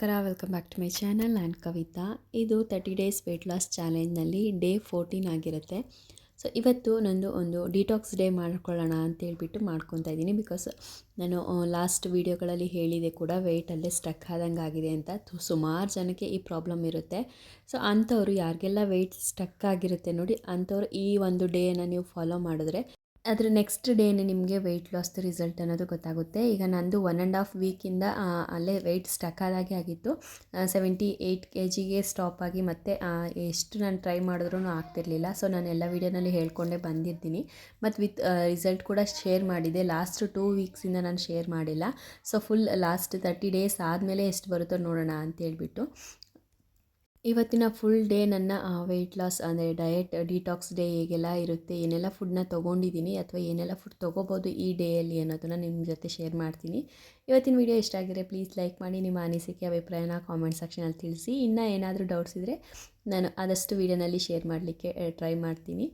ನಮಸ್ಕಾರ welcome back to my channel and Kavita ಇದು thirty days weight loss ಚಾಲೆಂಜ್ನಲ್ಲಿ day fourteen ಆಗಿರುತ್ತೆ. So ಇವತ್ತು ನಂದು ಒಂದು ಡಿಟಾಕ್ಸ್ ಡೇ ಮಾಡ್ಕೊಳ್ಳೋಣ ಅಂತೇಳ್ಬಿಟ್ಟು ಮಾಡ್ಕೊತಾ ಇದ್ದೀನಿ ಬಿಕಾಸ್ ನಾನು ಲಾಸ್ಟ್ ವೀಡಿಯೋಗಳಲ್ಲಿ ಹೇಳಿದೆ ಕೂಡ ವೆಯ್ಟಲ್ಲೇ ಸ್ಟಕ್ ಆದಂಗೆ ಆಗಿದೆ ಅಂತ. ಸುಮಾರು ಜನಕ್ಕೆ ಈ ಪ್ರಾಬ್ಲಮ್ ಇರುತ್ತೆ. ಸೊ ಅಂಥವ್ರು ಯಾರಿಗೆಲ್ಲ ವೆಯ್ಟ್ ಸ್ಟಕ್ ಆಗಿರುತ್ತೆ ನೋಡಿ, ಅಂಥವ್ರು ಈ ಒಂದು ಡೇನ ನೀವು ಫಾಲೋ ಮಾಡಿದ್ರೆ ಅದ್ರ ನೆಕ್ಸ್ಟ್ ಡೇನೇ ನಿಮಗೆ ವೆಯ್ಟ್ ಲಾಸ್ ರಿಸಲ್ಟ್ ಅನ್ನೋದು ಗೊತ್ತಾಗುತ್ತೆ. ಈಗ ನಂದು ಒನ್ ಆ್ಯಂಡ್ ಆಫ್ ವೀಕಿಂದ ಅಲ್ಲೇ ವೆಯ್ಟ್ ಸ್ಟಕ್ ಆದಾಗೆ ಆಗಿತ್ತು. ಸೆವೆಂಟಿ ಏಯ್ಟ್ ಕೆ ಜಿಗೆ ಸ್ಟಾಪ್ ಆಗಿ ಮತ್ತೆ ಎಷ್ಟು ನಾನು ಟ್ರೈ ಮಾಡಿದ್ರೂ ಆಗ್ತಿರಲಿಲ್ಲ. ಸೊ ನಾನು ಎಲ್ಲ ವೀಡಿಯೋನಲ್ಲಿ ಹೇಳ್ಕೊಂಡೇ ಬಂದಿದ್ದೀನಿ. ಮತ್ತು ವಿತ್ ರಿಸಲ್ಟ್ ಕೂಡ ಶೇರ್ ಮಾಡಿದೆ. ಲಾಸ್ಟ್ ಟೂ ವೀಕ್ಸಿಂದ ನಾನು ಶೇರ್ ಮಾಡಿಲ್ಲ. So full last thirty days ಆದಮೇಲೆ ಎಷ್ಟು ಬರುತ್ತೋ ನೋಡೋಣ ಅಂತ ಹೇಳ್ಬಿಟ್ಟು. ಇವತ್ತಿನ ಫುಲ್ ಡೇ ನನ್ನ ವೆಯ್ಟ್ ಲಾಸ್ ಅಂದರೆ ಡಯಟ್ ಡಿಟಾಕ್ಸ್ ಡೇ ಹೇಗೆಲ್ಲ ಇರುತ್ತೆ, ಏನೆಲ್ಲ ಫುಡ್ನ ತೊಗೊಂಡಿದ್ದೀನಿ ಅಥವಾ ಏನೆಲ್ಲ ಫುಡ್ ತೊಗೋಬೋದು ಈ ಡೇಯಲ್ಲಿ ಅನ್ನೋದನ್ನು ನಿಮ್ಮ ಜೊತೆ ಶೇರ್ ಮಾಡ್ತೀನಿ. ಇವತ್ತಿನ ವಿಡಿಯೋ ಇಷ್ಟ ಆಗಿದ್ರೆ ಪ್ಲೀಸ್ ಲೈಕ್ ಮಾಡಿ, ನಿಮ್ಮ ಅನಿಸಿಕೆ, ಅಭಿಪ್ರಾಯನ ಕಾಮೆಂಟ್ ಸೆಕ್ಷನಲ್ಲಿ ತಿಳಿಸಿ. ಇನ್ನೂ ಏನಾದರೂ ಡೌಟ್ಸ್ ಇದ್ದರೆ ನಾನು ಆದಷ್ಟು ವೀಡಿಯೋನಲ್ಲಿ ಶೇರ್ ಮಾಡಲಿಕ್ಕೆ ಟ್ರೈ ಮಾಡ್ತೀನಿ.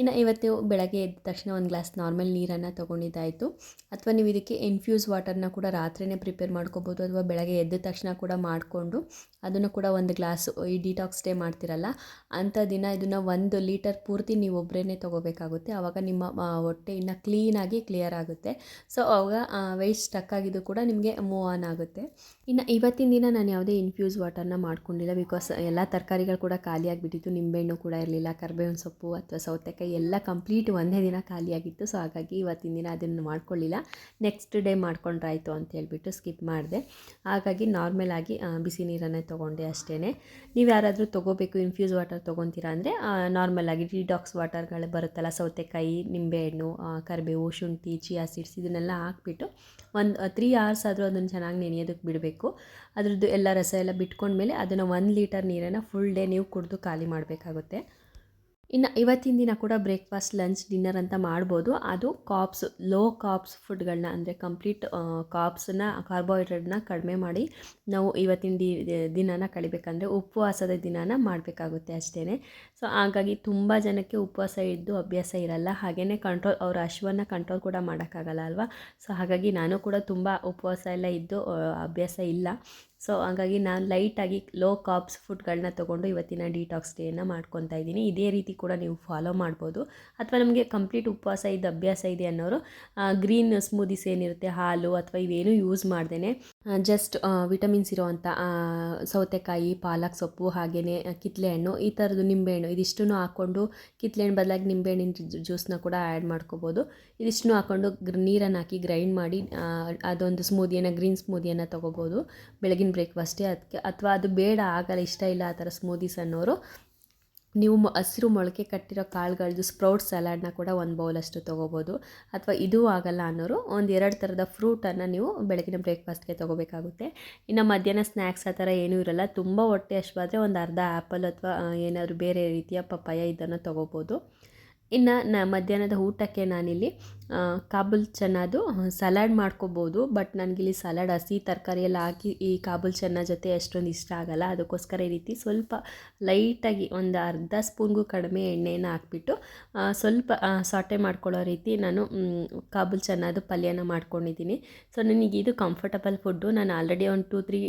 ಇನ್ನು ಇವತ್ತು ಬೆಳಗ್ಗೆ ಎದ್ದ ತಕ್ಷಣ ಒಂದು ಗ್ಲಾಸ್ ನಾರ್ಮಲ್ ನೀರನ್ನು ತೊಗೊಂಡಿದ್ದಾಯಿತು. ಅಥವಾ ನೀವು ಇದಕ್ಕೆ ಇನ್ಫ್ಯೂಸ್ ವಾಟರ್ನ ಕೂಡ ರಾತ್ರಿಯೇ ಪ್ರಿಪೇರ್ ಮಾಡ್ಕೋಬೋದು ಅಥವಾ ಬೆಳಗ್ಗೆ ಎದ್ದ ತಕ್ಷಣ ಕೂಡ ಮಾಡಿಕೊಂಡು ಅದನ್ನು ಕೂಡ ಒಂದು ಗ್ಲಾಸ್ ಈ ಡಿಟಾಕ್ಸ್ ಡೇ ಮಾಡ್ತಿರಲ್ಲ, ಅಂಥ ದಿನ ಇದನ್ನು ಒಂದು ಲೀಟರ್ ಪೂರ್ತಿ ನೀವು ಒಬ್ಬರೇ ತೊಗೋಬೇಕಾಗುತ್ತೆ. ಆವಾಗ ನಿಮ್ಮ ಹೊಟ್ಟೆ ಇನ್ನು ಕ್ಲೀನಾಗಿ ಕ್ಲಿಯರ್ ಆಗುತ್ತೆ. ಸೊ ಆವಾಗ ವೇಸ್ಟ್ ಸ್ಟಕ್ ಆಗಿದ್ದು ಕೂಡ ನಿಮಗೆ ಮೂವ್ ಆನ್ ಆಗುತ್ತೆ. ಇನ್ನು ಇವತ್ತಿನ ದಿನ ನಾನು ಯಾವುದೇ ಇನ್ಫ್ಯೂಸ್ ವಾಟರ್ನ ಮಾಡ್ಕೊಂಡಿಲ್ಲ ಬಿಕಾಸ್ ಎಲ್ಲ ತರಕಾರಿಗಳು ಕೂಡ ಖಾಲಿಯಾಗಿಬಿಟ್ಟಿತ್ತು. ನಿಂಬೆಹಣ್ಣು ಕೂಡ ಇರಲಿಲ್ಲ, ಕರ್ಬೇವಿನ ಸೊಪ್ಪು ಅಥವಾ ಸೌತೆಕಾಯಿ ಎಲ್ಲ ಕಂಪ್ಲೀಟ್ ಒಂದೇ ದಿನ ಖಾಲಿಯಾಗಿತ್ತು. ಸೊ ಹಾಗಾಗಿ ಇವತ್ತಿನ ದಿನ ಅದನ್ನು ಮಾಡ್ಕೊಳ್ಳಿಲ್ಲ. ನೆಕ್ಸ್ಟ್ ಡೇ ಮಾಡ್ಕೊಂಡ್ರಾಯಿತು ಅಂತ ಹೇಳ್ಬಿಟ್ಟು ಸ್ಕಿಪ್ ಮಾಡಿದೆ. ಹಾಗಾಗಿ ನಾರ್ಮಲ್ ಆಗಿ ಬಿಸಿ ನೀರನ್ನೇ ತೊಗೊಂಡೆ ಅಷ್ಟೇ ನೀವು ಯಾರಾದರೂ ತೊಗೋಬೇಕು ಇನ್ಫ್ಯೂಸ್ ವಾಟರ್ ತೊಗೊತೀರಾ ಅಂದರೆ ನಾರ್ಮಲ್ ಆಗಿ ಡಿಟಾಕ್ಸ್ ವಾಟರ್ಗಳು ಬರುತ್ತಲ್ಲ, ಸೌತೆಕಾಯಿ, ನಿಂಬೆಹಣ್ಣು ಕರಿಬೇವು, ಶುಂಠಿ ಚಿಯಾ ಸೀಡ್ಸ್ ಇದನ್ನೆಲ್ಲ ಹಾಕ್ಬಿಟ್ಟು ಒಂದು ತ್ರೀ ಅವರ್ಸ್ ಆದರೂ ಅದನ್ನು ಚೆನ್ನಾಗಿ ನೆನೆಯೋದಕ್ಕೆ ಬಿಡಬೇಕು. ಅದರದ್ದು ಎಲ್ಲ ರಸ ಎಲ್ಲ ಬಿಟ್ಕೊಂಡ್ಮೇಲೆ ಅದನ್ನು ಒಂದು ಲೀಟರ್ ನೀರನ್ನು ಫುಲ್ ಡೇ ನೀವು ಕುಡಿದು ಖಾಲಿ ಮಾಡಬೇಕಾಗುತ್ತೆ. ಇನ್ನು ಇವತ್ತಿನ ದಿನ ಕೂಡ ಬ್ರೇಕ್ಫಾಸ್ಟ್, ಲಂಚ್, ಡಿನ್ನರ್ ಅಂತ ಮಾಡ್ಬೋದು. ಅದು ಕಾಪ್ಸ್ ಲೋ ಕಾಪ್ಸ್ ಫುಡ್ಗಳನ್ನ ಅಂದರೆ ಕಂಪ್ಲೀಟ್ ಕಾಪ್ಸನ್ನ ಕಾರ್ಬೋಹೈಡ್ರೇಟ್ನ ಕಡಿಮೆ ಮಾಡಿ ನಾವು ಇವತ್ತಿನ ದಿ, ದಿನನ ಕಳಿಬೇಕಂದ್ರೆ ಉಪವಾಸದ ದಿನನ ಮಾಡಬೇಕಾಗುತ್ತೆ ಅಷ್ಟೇ ಸೊ ಹಾಗಾಗಿ ತುಂಬ ಜನಕ್ಕೆ ಉಪವಾಸ ಇದ್ದು ಅಭ್ಯಾಸ ಇರಲ್ಲ. ಹಾಗೆಯೇ ಕಂಟ್ರೋಲ್ ಅವ್ರ ಹಶ್ವನ್ನ ಕಂಟ್ರೋಲ್ ಕೂಡ ಮಾಡೋಕ್ಕಾಗಲ್ಲ ಅಲ್ವಾ? ಸೊ ಹಾಗಾಗಿ ನಾನು ಕೂಡ ತುಂಬ ಉಪವಾಸ ಎಲ್ಲ ಇದ್ದು ಅಭ್ಯಾಸ ಇಲ್ಲ. ಸೊ ಹಾಗಾಗಿ ನಾನು ಲೈಟಾಗಿ ಲೋ ಕಾಪ್ಸ್ ಫುಡ್ಗಳನ್ನ ತೊಗೊಂಡು ಇವತ್ತಿನ ಡಿಟಾಕ್ಸ್ ಡೇನ ಮಾಡ್ಕೊತಾ ಇದ್ದೀನಿ. ಇದೇ ರೀತಿ ಕೂಡ ನೀವು ಫಾಲೋ ಮಾಡ್ಬೋದು. ಅಥವಾ ನಮಗೆ ಕಂಪ್ಲೀಟ್ ಉಪವಾಸ ಇದು, ಅಭ್ಯಾಸ ಇದೆ ಅನ್ನೋರು ಗ್ರೀನ್ ಸ್ಮೂದೀಸ್ ಏನಿರುತ್ತೆ, ಹಾಲು ಅಥವಾ ಇವೇನು ಯೂಸ್ ಮಾಡ್ದೇ ಜಸ್ಟ್ ವಿಟಮಿನ್ಸ್ ಇರೋವಂಥ ಸೌತೆಕಾಯಿ, ಪಾಲಕ್ ಸೊಪ್ಪು ಹಾಗೆಯೇ ಕಿತ್ಲೆ ಹಣ್ಣು ಈ ಥರದ್ದು ನಿಂಬೆಹಣ್ಣು ಇದಿಷ್ಟನ್ನು ಹಾಕ್ಕೊಂಡು ಕಿತ್ಲೆ ಹಣ್ಣು ಬದಲಾಗಿ ನಿಂಬೆಹಣ್ಣಿನ ಜ್ಯೂಸನ್ನ ಕೂಡ ಆ್ಯಡ್ ಮಾಡ್ಕೋಬೋದು. ಇದಿಷ್ಟನ್ನು ಹಾಕ್ಕೊಂಡು ನೀರನ್ನು ಹಾಕಿ ಗ್ರೈಂಡ್ ಮಾಡಿ ಅದೊಂದು ಸ್ಮೂದಿಯನ್ನು ಗ್ರೀನ್ ಸ್ಮೂದಿಯನ್ನು ತೊಗೋಬೋದು. ಬೆಳಗಿನ ಬ್ರೇಕ್ಫಾಸ್ಟೇ ಅದಕ್ಕೆ ಅಥವಾ ಅದು ಬೇಡ, ಆಗಲ್ಲ, ಇಷ್ಟ ಇಲ್ಲ ಆ ಥರ ಸ್ಮೂದೀಸ್ ಅನ್ನೋರು ನೀವು ಹಸಿರು ಮೊಳಕೆ ಕಟ್ಟಿರೋ ಕಾಳುಗಳದ್ದು ಸ್ಪ್ರೌಟ್ ಸಲಾಡ್ನ ಕೂಡ ಒಂದು ಬೌಲಷ್ಟು ತೊಗೋಬೋದು. ಅಥವಾ ಇದೂ ಆಗಲ್ಲ ಅನ್ನೋರು ಒಂದು ಎರಡು ಥರದ ಫ್ರೂಟನ್ನು ನೀವು ಬೆಳಗಿನ ಬ್ರೇಕ್ಫಾಸ್ಟ್ಗೆ ತೊಗೋಬೇಕಾಗುತ್ತೆ. ಇನ್ನು ಮಧ್ಯಾಹ್ನ ಸ್ನ್ಯಾಕ್ಸ್ ಆ ಥರ ಏನೂ ಇರಲ್ಲ. ತುಂಬ ಹೊಟ್ಟೆ ಅಷ್ಟವಾದರೆ ಒಂದು ಅರ್ಧ ಆ್ಯಪಲ್ ಅಥವಾ ಏನಾದರೂ ಬೇರೆ ರೀತಿಯ ಪಪ್ಪಾಯ ಇದನ್ನು ತೊಗೋಬೋದು. ಇನ್ನು ನ ಮಧ್ಯಾಹ್ನದ ಊಟಕ್ಕೆ ನಾನಿಲ್ಲಿ ಕಾಬುಲ್ ಚನ್ನಾದು ಸಲಾಡ್ ಮಾಡ್ಕೋಬೋದು, ಬಟ್ ನನಗಿಲ್ಲಿ ಸಲಾಡ್, ಹಸಿ ತರಕಾರಿ ಎಲ್ಲ ಹಾಕಿ ಈ ಕಾಬುಲ್ ಚೆನ್ನ ಜೊತೆ ಅಷ್ಟೊಂದು ಇಷ್ಟ ಆಗಲ್ಲ. ಅದಕ್ಕೋಸ್ಕರ ಈ ರೀತಿ ಸ್ವಲ್ಪ ಲೈಟಾಗಿ ಒಂದು ಅರ್ಧ ಸ್ಪೂನ್ಗೂ ಕಡಿಮೆ ಎಣ್ಣೆನ ಹಾಕ್ಬಿಟ್ಟು ಸ್ವಲ್ಪ ಸಾಟೆ ಮಾಡ್ಕೊಳ್ಳೋ ರೀತಿ ನಾನು ಕಾಬುಲ್ ಚೆನ್ನದು ಪಲ್ಯನ ಮಾಡ್ಕೊಂಡಿದ್ದೀನಿ. ಸೊ ನನಗೆ ಇದು ಕಂಫರ್ಟಬಲ್ ಫುಡ್ಡು ನಾನು ಆಲ್ರೆಡಿ ಒಂದು ಟೂ ತ್ರೀ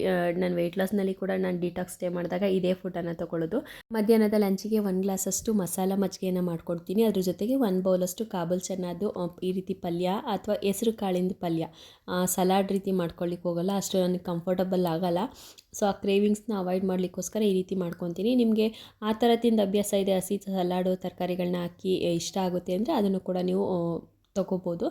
ನನ್ನ ವೆಯ್ಟ್ ಲಾಸ್ನಲ್ಲಿ ಕೂಡ ನಾನು ಡಿಟಾಕ್ಸ್ ಸ್ಟೇ ಮಾಡಿದಾಗ ಇದೇ ಫುಡ್ಡನ್ನು ತೊಗೊಳ್ಳೋದು. ಮಧ್ಯಾಹ್ನದ ಲಂಚಿಗೆ ಒಂದು ಗ್ಲಾಸಷ್ಟು ಮಸಾಲ ಮಜ್ಜಿಗೆಯನ್ನು ಮಾಡ್ಕೊಡ್ತೀನಿ. ಅದ್ರ ಜೊತೆಗೆ ಒಂದು ಬೌಲಷ್ಟು ಕಾಬುಲ್ ಚೆನ್ನದು ಈ ರೀತಿ ಪಲ್ಯ ಅಥವಾ ಹೆಸ್ರು ಕಾಳಿಂದ ಪಲ್ಯ ಸಲಾಡ್ ರೀತಿ ಮಾಡ್ಕೊಳ್ಳಿಕ್ಕೆ ಹೋಗಲ್ಲ, ಅಷ್ಟು ನನಗೆ ಕಂಫರ್ಟಬಲ್ ಆಗಲ್ಲ. ಸೊ ಆ ಕ್ರೇವಿಂಗ್ಸ್ನ ಅವಾಯ್ಡ್ ಮಾಡಲಿಕ್ಕೋಸ್ಕರ ಈ ರೀತಿ ಮಾಡ್ಕೊತೀನಿ. ನಿಮಗೆ ಆ ಥರ ಅಭ್ಯಾಸ ಇದೆ, ಹಸಿ ಸಲಾಡು ತರಕಾರಿಗಳನ್ನ ಹಾಕಿ, ಇಷ್ಟ ಆಗುತ್ತೆ ಅಂದರೆ ಅದನ್ನು ಕೂಡ ನೀವು ತೊಗೋಬೋದು.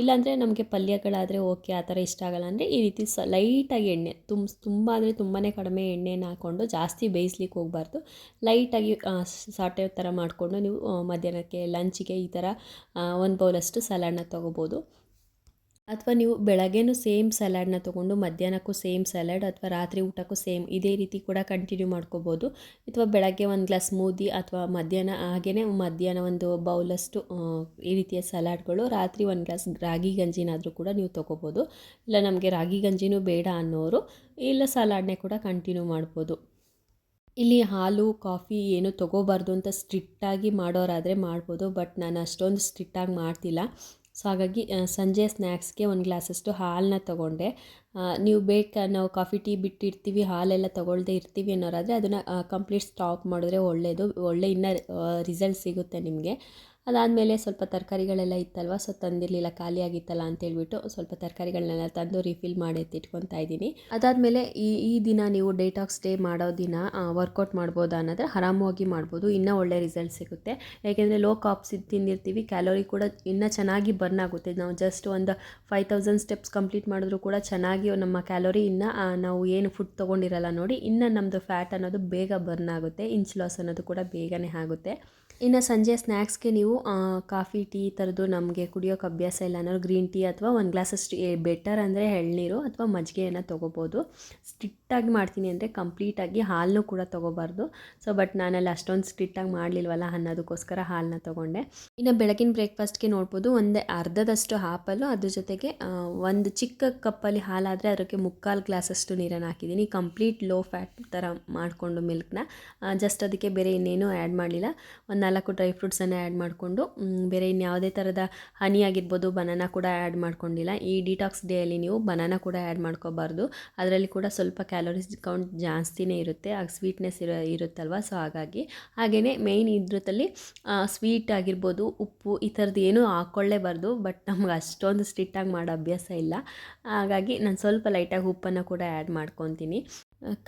ಇಲ್ಲಾಂದರೆ ನಮಗೆ ಪಲ್ಯಗಳಾದರೆ ಓಕೆ, ಆ ಥರ ಇಷ್ಟ ಆಗಲ್ಲ. ಅಂದರೆ ಈ ರೀತಿ ಸ ಲೈಟಾಗಿ ಎಣ್ಣೆ ತುಂಬ ತುಂಬ ಅಂದರೆ ತುಂಬಾ ಕಡಿಮೆ ಎಣ್ಣೆನ ಹಾಕ್ಕೊಂಡು ಜಾಸ್ತಿ ಬೇಯಿಸ್ಲಿಕ್ಕೆ ಹೋಗಬಾರ್ದು. ಲೈಟಾಗಿ ಸಾಟೆ ಥರ ಮಾಡಿಕೊಂಡು ನೀವು ಮಧ್ಯಾಹ್ನಕ್ಕೆ ಲಂಚಿಗೆ ಈ ಥರ ಒಂದು ಬೌಲಷ್ಟು ಸಲಾಡನ್ನ ತೊಗೋಬೋದು. ಅಥವಾ ನೀವು ಬೆಳಗ್ಗೆನೂ ಸೇಮ್ ಸಲಾಡ್ನ ತೊಗೊಂಡು ಮಧ್ಯಾಹ್ನಕ್ಕೂ ಸೇಮ್ ಸಲಾಡ್ ಅಥವಾ ರಾತ್ರಿ ಊಟಕ್ಕೂ ಸೇಮ್ ಇದೇ ರೀತಿ ಕೂಡ ಕಂಟಿನ್ಯೂ ಮಾಡ್ಕೋಬೋದು. ಅಥವಾ ಬೆಳಗ್ಗೆ ಒಂದು ಗ್ಲಾಸ್ ಮೂದಿ ಅಥವಾ ಮಧ್ಯಾಹ್ನ ಹಾಗೆಯೇ ಮಧ್ಯಾಹ್ನ ಒಂದು ಬೌಲಷ್ಟು ಈ ರೀತಿಯ ಸಲಾಡ್ಗಳು, ರಾತ್ರಿ ಒಂದು ಗ್ಲಾಸ್ ರಾಗಿ ಗಂಜಿನಾದರೂ ಕೂಡ ನೀವು ತೊಗೋಬೋದು. ಇಲ್ಲ ನಮಗೆ ರಾಗಿ ಗಂಜಿನೂ ಬೇಡ ಅನ್ನೋರು ಇಲ್ಲ ಸಲಾಡ್ನೇ ಕೂಡ ಕಂಟಿನ್ಯೂ ಮಾಡ್ಬೋದು. ಇಲ್ಲಿ ಹಾಲು, ಕಾಫಿ ಏನು ತೊಗೋಬಾರ್ದು ಅಂತ ಸ್ಟ್ರಿಕ್ಟಾಗಿ ಮಾಡೋರಾದರೆ ಮಾಡ್ಬೋದು ಬಟ್ ನಾನು ಅಷ್ಟೊಂದು ಸ್ಟ್ರಿಕ್ಟಾಗಿ ಮಾಡ್ತಿಲ್ಲ. ಸೊ ಹಾಗಾಗಿ ಸಂಜೆ ಸ್ನ್ಯಾಕ್ಸ್ಗೆ ಒಂದು ಗ್ಲಾಸಷ್ಟು ಹಾಲನ್ನ ತೊಗೊಂಡೆ. ನೀವು ಬೇಕಾ, ನಾವು ಕಾಫಿ, ಟೀ ಬಿಟ್ಟಿರ್ತೀವಿ, ಹಾಲೆಲ್ಲ ತೊಗೊಳ್ದೇ ಇರ್ತೀವಿ ಅನ್ನೋರಾದರೆ, ಅದನ್ನು ಕಂಪ್ಲೀಟ್ ಸ್ಟಾಪ್ ಮಾಡಿದ್ರೆ ಒಳ್ಳೆಯದು ಒಳ್ಳೆ ಇನ್ನೂ ರಿಸಲ್ಟ್ ಸಿಗುತ್ತೆ ನಿಮಗೆ. ಅದಾದಮೇಲೆ ಸ್ವಲ್ಪ ತರಕಾರಿಗಳೆಲ್ಲ ಇತ್ತಲ್ವ, ಸೊ ತಂದಿರಲಿಲ್ಲ ಖಾಲಿ ಆಗಿತ್ತಲ್ಲ ಅಂತೇಳ್ಬಿಟ್ಟು ಸ್ವಲ್ಪ ತರಕಾರಿಗಳನ್ನೆಲ್ಲ ತಂದು ರಿಫಿಲ್ ಮಾಡಿ ಎತ್ತಿಟ್ಕೊತಾ ಇದ್ದೀನಿ. ಅದಾದಮೇಲೆ ಈ ಈ ದಿನ ನೀವು ಡೇಟಾಕ್ಸ್ ಡೇ ಮಾಡೋ ದಿನ ವರ್ಕೌಟ್ ಮಾಡ್ಬೋದು ಅನ್ನೋದ್ರೆ ಆರಾಮವಾಗಿ ಮಾಡ್ಬೋದು. ಇನ್ನೂ ಒಳ್ಳೆ ರಿಸಲ್ಟ್ ಸಿಗುತ್ತೆ. ಯಾಕೆಂದರೆ ಲೋ ಕಾಪ್ಸ್ ತಿಂದಿರ್ತೀವಿ ಕ್ಯಾಲೋರಿ ಕೂಡ ಇನ್ನೂ ಚೆನ್ನಾಗಿ ಬರ್ನ್ ಆಗುತ್ತೆ. ನಾವು ಜಸ್ಟ್ ಒಂದು ಫೈವ್ ತೌಸಂಡ್ ಸ್ಟೆಪ್ಸ್ ಕಂಪ್ಲೀಟ್ ಮಾಡಿದ್ರು ಕೂಡ ಚೆನ್ನಾಗಿ ನಮ್ಮ ಕ್ಯಾಲೋರಿ ಇನ್ನೂ ನಾವು ಏನು ಫುಡ್ ತೊಗೊಂಡಿರಲ್ಲ ನೋಡಿ, ಇನ್ನೂ ನಮ್ಮದು ಫ್ಯಾಟ್ ಅನ್ನೋದು ಬೇಗ ಬರ್ನ್ ಆಗುತ್ತೆ ಇಂಚ್ ಲಾಸ್ ಅನ್ನೋದು ಕೂಡ ಬೇಗನೆ ಆಗುತ್ತೆ. ಇನ್ನು ಸಂಜೆ ಸ್ನ್ಯಾಕ್ಸ್ಗೆ ನೀವು ಕಾಫಿ, ಟೀ ಥರದ್ದು ನಮಗೆ ಕುಡಿಯೋಕೆ ಅಭ್ಯಾಸ ಇಲ್ಲ. ಅನ್ನೋರು ಗ್ರೀನ್ ಟೀ ಅಥವಾ ಒಂದು ಗ್ಲಾಸಷ್ಟು ಬೆಟರ್ ಅಂದರೆ ಎಳ್ನೀರು ಅಥವಾ ಮಜ್ಜಿಗೆಯನ್ನು ತೊಗೋಬೋದು. ಸ್ಟ್ರಿಕ್ಟಾಗಿ ಮಾಡ್ತೀನಿ ಅಂದರೆ ಕಂಪ್ಲೀಟಾಗಿ ಹಾಲನ್ನು ಕೂಡ ತೊಗೋಬಾರ್ದು. ಸೊ, ಬಟ್ ನಾನಲ್ಲಿ ಅಷ್ಟೊಂದು ಸ್ಟ್ರಿಕ್ಟಾಗಿ ಮಾಡಲಿಲ್ವಲ್ಲ ಅನ್ನೋದಕ್ಕೋಸ್ಕರ ಹಾಲನ್ನ ತೊಗೊಂಡೆ. ಇನ್ನು ಬೆಳಗಿನ ಬ್ರೇಕ್ಫಾಸ್ಟ್ಗೆ ನೋಡ್ಬೋದು, ಒಂದೇ ಅರ್ಧದಷ್ಟು ಹಾಪಲ್ಲು, ಅದ್ರ ಜೊತೆಗೆ ಒಂದು ಚಿಕ್ಕ ಕಪ್ಪಲ್ಲಿ ಹಾಲಾದರೆ ಅದಕ್ಕೆ ಮುಕ್ಕಾಲು ಗ್ಲಾಸಷ್ಟು ನೀರನ್ನು ಹಾಕಿದ್ದೀನಿ. ಕಂಪ್ಲೀಟ್ ಲೋ ಫ್ಯಾಟ್ ಥರ ಮಾಡಿಕೊಂಡು ಮಿಲ್ಕ್ನ. ಜಸ್ಟ್ ಅದಕ್ಕೆ ಬೇರೆ ಇನ್ನೇನು ಆ್ಯಡ್ ಮಾಡಲಿಲ್ಲ. ಒಂದು ನಾಲ್ಕು ಡ್ರೈ ಫ್ರೂಟ್ಸನ್ನು ಆ್ಯಡ್ ಮಾಡಿಕೊಂಡು ಬೇರೆ ಇನ್ಯಾವುದೇ ಥರದ ಹನಿ ಆಗಿರ್ಬೋದು, ಬನಾನ ಕೂಡ ಆ್ಯಡ್ ಮಾಡ್ಕೊಂಡಿಲ್ಲ. ಈ ಡಿಟಾಕ್ಸ್ ಡೇಯಲ್ಲಿ ನೀವು ಬನಾನ ಕೂಡ ಆ್ಯಡ್ ಮಾಡ್ಕೋಬಾರ್ದು. ಅದರಲ್ಲಿ ಕೂಡ ಸ್ವಲ್ಪ ಕ್ಯಾಲೋರೀಸ್ ಕೌಂಟ್ ಜಾಸ್ತಿನೇ ಇರುತ್ತೆ ಆಗ ಸ್ವೀಟ್ನೆಸ್ ಇರೋ, ಇರುತ್ತಲ್ವ? ಸೊ ಹಾಗಾಗಿ ಹಾಗೆಯೇ ಮೇಯ್ನ್ ಇದ್ರಲ್ಲಿ ಸ್ವೀಟ್ ಆಗಿರ್ಬೋದು, ಉಪ್ಪು ಈ ಥರದ್ದು ಏನೂ ಹಾಕ್ಕೊಳ್ಳೇಬಾರ್ದು ಬಟ್ ನಮ್ಗೆ ಅಷ್ಟೊಂದು ಸ್ಟ್ರಿಕ್ಟಾಗಿ ಮಾಡೋ ಅಭ್ಯಾಸ ಇಲ್ಲ. ಹಾಗಾಗಿ ನಾನು ಸ್ವಲ್ಪ ಲೈಟಾಗಿ ಉಪ್ಪನ್ನು ಕೂಡ ಆ್ಯಡ್ ಮಾಡ್ಕೊತೀನಿ.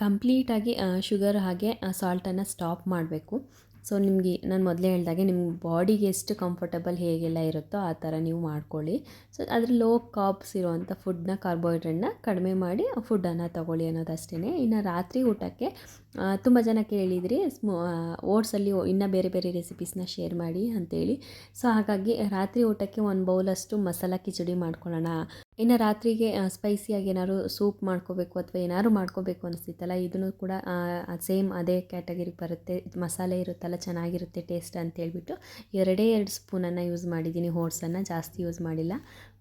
ಕಂಪ್ಲೀಟಾಗಿ ಶುಗರ್ ಹಾಗೆ ಸಾಲ್ಟನ್ನು ಸ್ಟಾಪ್ ಮಾಡಬೇಕು. ಸೊ ನಿಮಗೆ ನಾನು ಮೊದಲೇ ಹೇಳಿದಾಗೆ ನಿಮ್ಮ ಬಾಡಿಗೆ ಎಷ್ಟು ಕಂಫರ್ಟಬಲ್ ಹೇಗೆಲ್ಲ ಇರುತ್ತೋ ಆ ಥರ ನೀವು ಮಾಡ್ಕೊಳ್ಳಿ. ಸೊ ಅದ್ರ ಲೋ ಕಾಪ್ಸ್ ಇರುವಂಥ ಫುಡ್ನ ಕಾರ್ಬೋಹೈಡ್ರೇಟ್ನ ಕಡಿಮೆ ಮಾಡಿ ಫುಡ್ಡನ್ನು ತೊಗೊಳ್ಳಿ ಅನ್ನೋದಷ್ಟೇ ಇನ್ನು ರಾತ್ರಿ ಊಟಕ್ಕೆ ತುಂಬ ಜನ ಕೇಳಿದ್ರಿ ಓಟ್ಸಲ್ಲಿ ಇನ್ನೂ ಬೇರೆ ಬೇರೆ ರೆಸಿಪೀಸ್ನ ಶೇರ್ ಮಾಡಿ ಅಂತೇಳಿ. ಸೊ ಹಾಗಾಗಿ ರಾತ್ರಿ ಊಟಕ್ಕೆ ಒಂದು ಬೌಲಷ್ಟು ಮಸಾಲ ಕಿಚಡಿ ಮಾಡ್ಕೊಳ್ಳೋಣ. ಇನ್ನು ರಾತ್ರಿಗೆ ಸ್ಪೈಸಿಯಾಗಿ ಏನಾದ್ರು ಸೂಪ್ ಮಾಡ್ಕೋಬೇಕು ಅಥವಾ ಏನಾದ್ರು ಮಾಡ್ಕೋಬೇಕು ಅನಿಸ್ತಿತ್ತಲ್ಲ, ಇದನ್ನು ಕೂಡ ಸೇಮ್ ಅದೇ ಕ್ಯಾಟಗರಿಗೆ ಬರುತ್ತೆ. ಮಸಾಲೆ ಇರುತ್ತಲ್ಲ, ಚೆನ್ನಾಗಿರುತ್ತೆ ಟೇಸ್ಟ್ ಅಂತ ಹೇಳ್ಬಿಟ್ಟು ಎರಡೇ ಎರಡು ಸ್ಪೂನನ್ನು ಯೂಸ್ ಮಾಡಿದ್ದೀನಿ. ಓಟ್ಸನ್ನು ಜಾಸ್ತಿ ಯೂಸ್ ಮಾಡಿಲ್ಲ.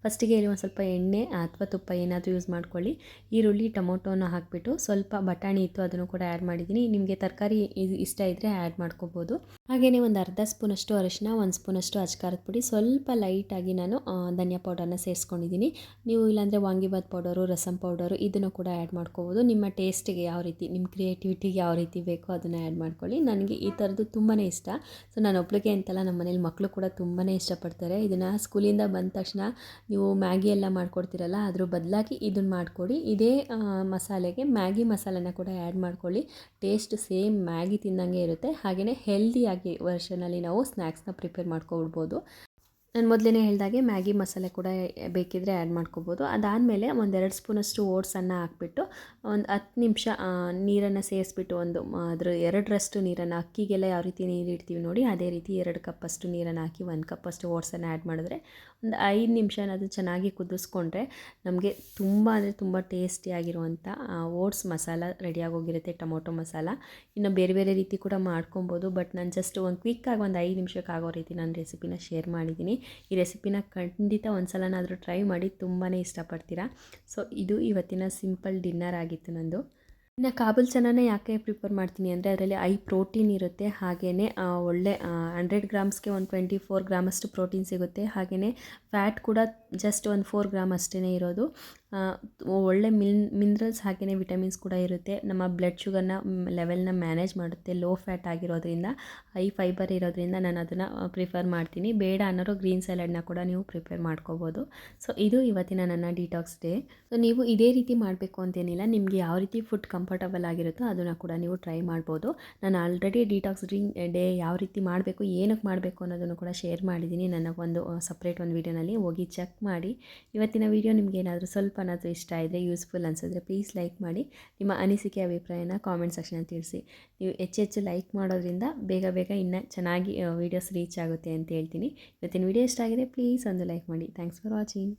ಫಸ್ಟಿಗೆ ಇಲ್ಲಿ ಒಂದು ಸ್ವಲ್ಪ ಎಣ್ಣೆ ಅಥವಾ ತುಪ್ಪ ಏನಾದರೂ ಯೂಸ್ ಮಾಡ್ಕೊಳ್ಳಿ. ಈರುಳ್ಳಿ, ಟೊಮೊಟೊನ ಹಾಕಿಬಿಟ್ಟು ಸ್ವಲ್ಪ ಬಟಾಣಿ ಇತ್ತು ಅದನ್ನು ಕೂಡ ಆ್ಯಡ್ ಮಾಡಿದ್ದೀನಿ. ನಿಮಗೆ ತರಕಾರಿ ಇಷ್ಟ ಇದ್ದರೆ ಆ್ಯಡ್ ಮಾಡ್ಕೋಬೋದು. ಹಾಗೆಯೇ ಒಂದು ಅರ್ಧ ಸ್ಪೂನಷ್ಟು ಅರಿಶಿನ ಒಂದು ಸ್ಪೂನಷ್ಟು ಅಚ್ಕಾರದ ಪುಡಿ. ಸ್ವಲ್ಪ ಲೈಟಾಗಿ ನಾನು ಧನಿಯಾ ಪೌಡರ್ನ ಸೇರಿಸ್ಕೊಂಡಿದ್ದೀನಿ. ನೀವು ಇಲ್ಲಾಂದರೆ ವಾಂಗಿಬಾತ್ ಪೌಡರು ರಸಂ ಪೌಡರು ಇದನ್ನು ಕೂಡ ಆ್ಯಡ್ ಮಾಡ್ಕೋಬೋದು. ನಿಮ್ಮ ಟೇಸ್ಟಿಗೆ ಯಾವ ರೀತಿ, ನಿಮ್ಮ ಕ್ರಿಯೇಟಿವಿಟಿಗೆ ಯಾವ ರೀತಿ ಬೇಕೋ ಅದನ್ನು ಆ್ಯಡ್ ಮಾಡ್ಕೊಳ್ಳಿ. ನನಗೆ ಈ ಥರದ್ದು ತುಂಬಾ ಇಷ್ಟ. ಸೊ, ನಾನು ಒಬ್ಬಳಿಗೆ ಅಂತಲ್ಲ ನಮ್ಮ ಮನೇಲಿ ಮಕ್ಕಳು ಕೂಡ ತುಂಬಾ ಇಷ್ಟಪಡ್ತಾರೆ. ಇದನ್ನು ಸ್ಕೂಲಿಂದ ಬಂದ ತಕ್ಷಣ ನೀವು ಮ್ಯಾಗಿ ಎಲ್ಲ ಮಾಡ್ಕೊಡ್ತೀರಲ್ಲ, ಅದ್ರ ಬದಲಾಗಿ ಇದನ್ನು ಮಾಡಿಕೊಡಿ. ಇದೇ ಮಸಾಲೆಗೆ ಮ್ಯಾಗಿ ಮಸಾಲೆನ ಕೂಡ ಆ್ಯಡ್ ಮಾಡ್ಕೊಳ್ಳಿ. ಟೇಸ್ಟ್ ಸೇಮ್ ಮ್ಯಾಗಿ ತಿನ್ನಂಗೆ ಇರುತ್ತೆ. ಹಾಗೆಯೇ ಹೆಲ್ದಿಯಾಗಿ ವರ್ಷನಲ್ಲಿ ನಾವು ಸ್ನ್ಯಾಕ್ಸ್ನ ಪ್ರಿಪೇರ್ ಮಾಡ್ಕೊಬಿಡ್ಬೋದು ನಾನು ಮೊದಲೇ ಹೇಳಿದಾಗೆ ಮ್ಯಾಗಿ ಮಸಾಲೆ ಕೂಡ ಬೇಕಿದ್ದರೆ ಆ್ಯಡ್ ಮಾಡ್ಕೋಬೋದು ಅದಾದಮೇಲೆ ಒಂದೆರಡು ಸ್ಪೂನಷ್ಟು ಓಟ್ಸನ್ನು ಹಾಕ್ಬಿಟ್ಟು ಒಂದು ಹತ್ತು ನಿಮಿಷ ನೀರನ್ನು ಸೇರಿಸ್ಬಿಟ್ಟು ಒಂದು ಅದ್ರ ಎರಡರಷ್ಟು ನೀರನ್ನು, ಅಕ್ಕಿಗೆಲ್ಲ ಯಾವ ರೀತಿ ನೀರು ಇಡ್ತೀವಿ ನೋಡಿ, ಅದೇ ರೀತಿ ಎರಡು ಕಪ್ಪಷ್ಟು ನೀರನ್ನು ಹಾಕಿ, ಒಂದು ಕಪ್ಪಷ್ಟು ಓಟ್ಸನ್ನು ಆ್ಯಡ್ ಮಾಡಿದ್ರೆ ಒಂದು ಐದು ನಿಮಿಷ ಅದು ಚೆನ್ನಾಗಿ ಕುದಿಸ್ಕೊಂಡ್ರೆ ನಮಗೆ ತುಂಬ ಅಂದರೆ ತುಂಬ ಟೇಸ್ಟಿಯಾಗಿರುವಂಥ ಓಟ್ಸ್ ಮಸಾಲ ರೆಡಿಯಾಗೋಗಿರುತ್ತೆ ಟೊಮೊಟೊ ಮಸಾಲ. ಇನ್ನು ಬೇರೆ ಬೇರೆ ರೀತಿ ಕೂಡ ಮಾಡ್ಕೊಬೋದು ಬಟ್ ನಾನು ಜಸ್ಟ್ ಒಂದು ಕ್ವಿಕ್ಕಾಗಿ ಒಂದು ಐದು ನಿಮಿಷಕ್ಕೆ ಆಗೋ ರೀತಿ ನಾನು ರೆಸಿಪಿನ ಶೇರ್ ಮಾಡಿದ್ದೀನಿ ಈ ರೆಸಿಪಿನ ಖಂಡಿತ ಒಂದು ಸಲನಾದರೂ ಟ್ರೈ ಮಾಡಿ ತುಂಬಾ ಇಷ್ಟಪಡ್ತೀರಾ. ಸೊ ಇದು ಇವತ್ತಿನ ಸಿಂಪಲ್ ಡಿನ್ನರ್ ಆಗಿತ್ತು ನಂದು. ಇನ್ನು ಕಾಬೂಲ್ ಚನಾನೇ ಯಾಕೆ ಪ್ರಿಪೇರ್ ಮಾಡ್ತೀನಿ ಅಂದರೆ ಅದರಲ್ಲಿ ಐ ಪ್ರೋಟೀನ್ ಇರುತ್ತೆ ಹಾಗೆಯೇ ಒಳ್ಳೆ ಹಂಡ್ರೆಡ್ ಗ್ರಾಮ್ಸ್ಗೆ ಒಂದು ಟ್ವೆಂಟಿ ಫೋರ್ ಗ್ರಾಮಷ್ಟು ಪ್ರೋಟೀನ್ ಸಿಗುತ್ತೆ ಹಾಗೆಯೇ ಫ್ಯಾಟ್ ಕೂಡ ಜಸ್ಟ್ ಒಂದು ಫೋರ್ ಗ್ರಾಮ್ ಅಷ್ಟೇ ಇರೋದು. ಒಳ್ಳೆ ಮಿನ್, ಮಿನ್ರಲ್ಸ್ ಹಾಗೆಯೇ ವಿಟಮಿನ್ಸ್ ಕೂಡ ಇರುತ್ತೆ. ನಮ್ಮ ಬ್ಲಡ್ ಶುಗರ್ನ ಲೆವೆಲ್ನ ಮ್ಯಾನೇಜ್ ಮಾಡುತ್ತೆ. ಲೋ ಫ್ಯಾಟ್ ಆಗಿರೋದ್ರಿಂದ, ಹೈ ಫೈಬರ್ ಇರೋದ್ರಿಂದ ನಾನು ಅದನ್ನು ಪ್ರಿಫರ್ ಮಾಡ್ತೀನಿ. ಬೇಡ ಅನ್ನೋರು ಗ್ರೀನ್ ಸ್ಯಾಲಡ್ನ ಕೂಡ ನೀವು ಪ್ರಿಪೇರ್ ಮಾಡ್ಕೋಬೋದು. ಸೊ, ಇದು ಇವತ್ತಿನ ನನ್ನ ಡಿಟಾಕ್ಸ್ ಡೇ. ಸೊ, ನೀವು ಇದೇ ರೀತಿ ಮಾಡಬೇಕು ಅಂತೇನಿಲ್ಲ. ನಿಮಗೆ ಯಾವ ರೀತಿ ಫುಡ್ ಕಂಫರ್ಟಬಲ್ ಆಗಿರುತ್ತೋ ಅದನ್ನು ಕೂಡ ನೀವು ಟ್ರೈ ಮಾಡ್ಬೋದು. ನಾನು ಆಲ್ರೆಡಿ ಡಿಟಾಕ್ಸ್ ಡ್ರಿಂಕ್ ಡೇ ಯಾವ ರೀತಿ ಮಾಡಬೇಕು, ಏನಕ್ಕೆ ಮಾಡಬೇಕು ಅನ್ನೋದನ್ನು ಕೂಡ ಶೇರ್ ಮಾಡಿದ್ದೀನಿ. ನನ್ನ ಒಂದು ಸಪ್ರೇಟ್ ಒಂದು ವೀಡಿಯೋನಲ್ಲಿ ಹೋಗಿ ಚೆಕ್ ಮಾಡಿ. ಇವತ್ತಿನ ವೀಡಿಯೋ ನಿಮಗೆ ಏನಾದರೂ ಸ್ವಲ್ಪ ಏನಾದರೂ ಇಷ್ಟ ಇದ್ದರೆ ಯೂಸ್ಫುಲ್ ಅನಿಸಿದ್ರೆ ಪ್ಲೀಸ್ ಲೈಕ್ ಮಾಡಿ. ನಿಮ್ಮ ಅನಿಸಿಕೆ, ಅಭಿಪ್ರಾಯನ ಕಾಮೆಂಟ್ ಸೆಕ್ಷನಲ್ಲಿ ತಿಳಿಸಿ. ನೀವು ಹೆಚ್ಚು ಹೆಚ್ಚು ಲೈಕ್ ಮಾಡೋದ್ರಿಂದ ಬೇಗ ಬೇಗ ಇನ್ನೂ ಚೆನ್ನಾಗಿ ವೀಡಿಯೋಸ್ ರೀಚ್ ಆಗುತ್ತೆ ಅಂತ ಹೇಳ್ತೀನಿ. ಇವತ್ತಿನ ವೀಡಿಯೋ ಇಷ್ಟ ಆಗಿದೆ ಪ್ಲೀಸ್ ಒಂದು ಲೈಕ್ ಮಾಡಿ. Thanks for watching.